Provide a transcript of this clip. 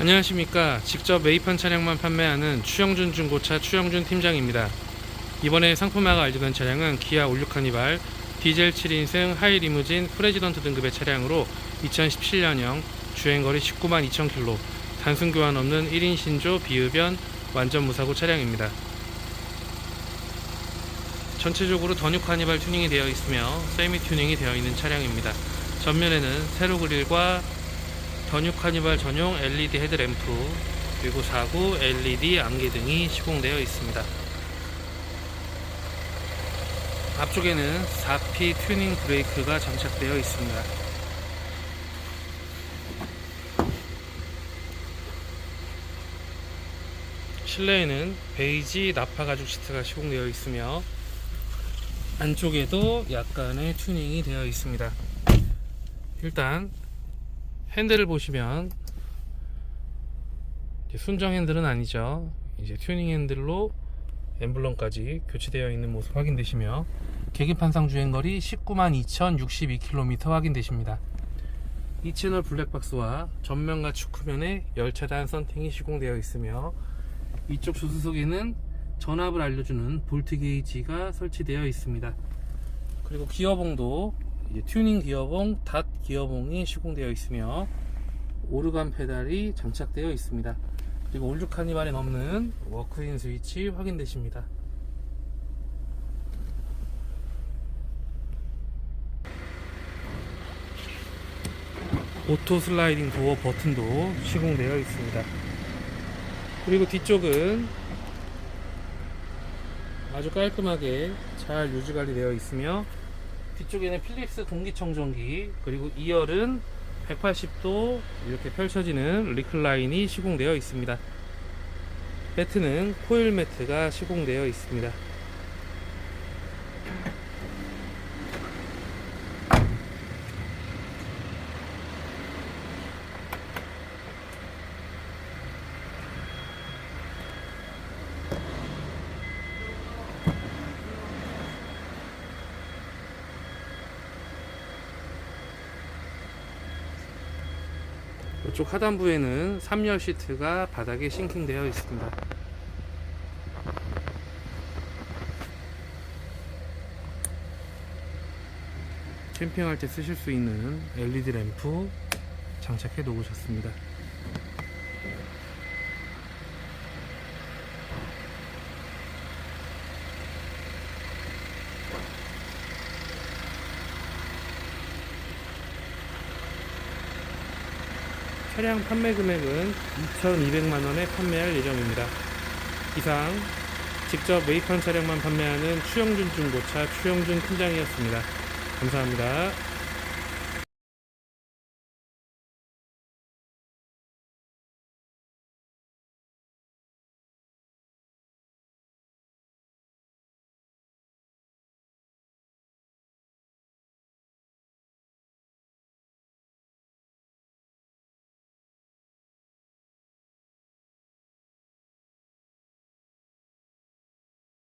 안녕하십니까. 직접 매입한 차량만 판매하는 추영준 중고차 추영준 팀장입니다. 이번에 상품화가 알려된 차량은 기아 올류 카니발, 디젤 7인승 하이 리무진 프레지던트 등급의 차량으로 2017년형 주행거리 19만 2천 킬로, 단순 교환 없는 1인 신조 비흡연 완전 무사고 차량입니다. 전체적으로 더뉴 카니발 튜닝이 되어 있으며 세미 튜닝이 되어 있는 차량입니다. 전면에는 세로 그릴과 더뉴 카니발 전용 LED 헤드램프 그리고 4구 LED 안개등이 시공되어 있습니다. 앞쪽에는 4P 튜닝 브레이크가 장착되어 있습니다. 실내에는 베이지 나파 가죽 시트가 시공되어 있으며 안쪽에도 약간의 튜닝이 되어 있습니다. 일단 핸들을 보시면 순정 핸들은 아니죠. 이제 튜닝 핸들로 엠블럼까지 교체되어 있는 모습 확인되시며 계기판상 주행거리 19만 2,062km 확인되십니다. 이 채널 블랙박스와 전면과 축후면에 열차단 선팅이 시공되어 있으며 이쪽 조수석에는 전압을 알려주는 볼트 게이지가 설치되어 있습니다. 그리고 기어봉도 이제 튜닝 기어봉, 닷 기어봉이 시공되어 있으며 오르간 페달이 장착되어 있습니다. 그리고 올류 카니발에 넘는 워크인 스위치 확인되십니다. 오토 슬라이딩 도어 버튼도 시공되어 있습니다. 그리고 뒤쪽은 아주 깔끔하게 잘 유지 관리되어 있으며 뒤쪽에는 필립스 공기청정기 그리고 2열은 180도 이렇게 펼쳐지는 리클라인이 시공되어 있습니다. 매트는 코일 매트가 시공되어 있습니다. 이쪽 하단부에는 3열 시트가 바닥에 싱킹되어 있습니다. 캠핑할 때 쓰실 수 있는 LED 램프 장착해 놓으셨습니다. 차량 판매 금액은 2,200만원에 판매할 예정입니다. 이상 직접 매입한 차량만 판매하는 추영준 중고차 추영준 팀장이었습니다. 감사합니다.